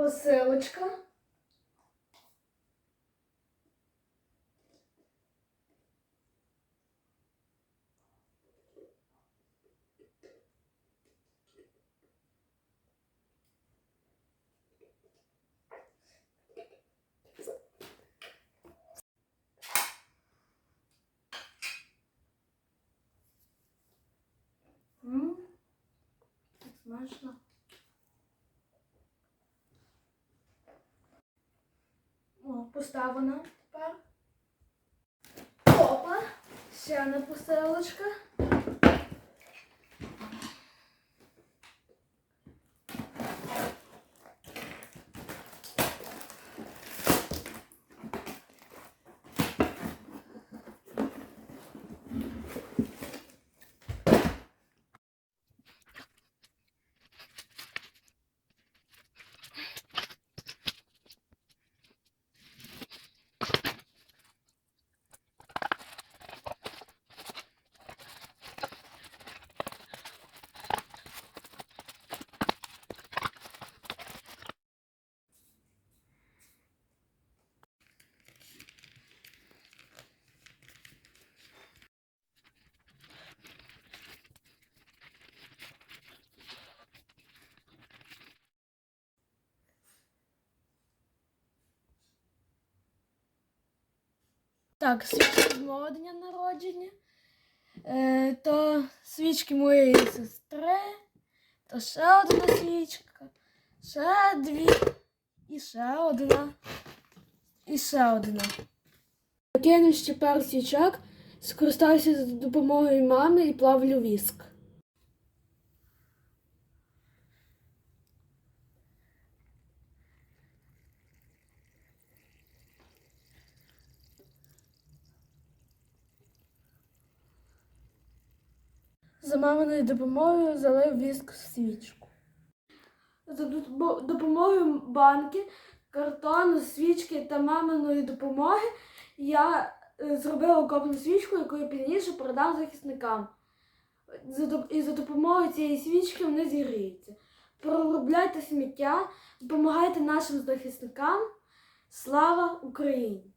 посилочка. М, Так смачно. О, поставлена тепер. Опа, ще одна посилочка. Так, свічки з мого дня народження. Е, то свічки моєї сестри, то ще одна свічка, ще дві, і ще одна, і ще одна. Покинув ще пару свічок, скористався за допомогою мами і плавлю віск. За маминою допомогою залив віск свічку. За допомогою банки, картону, свічки та маминої допомоги я е, зробила окопну свічку, яку я пізніше продам захисникам. І за допомогою цієї свічки вони зігріються. Проробляйте сміття, допомагайте нашим захисникам. Слава Україні!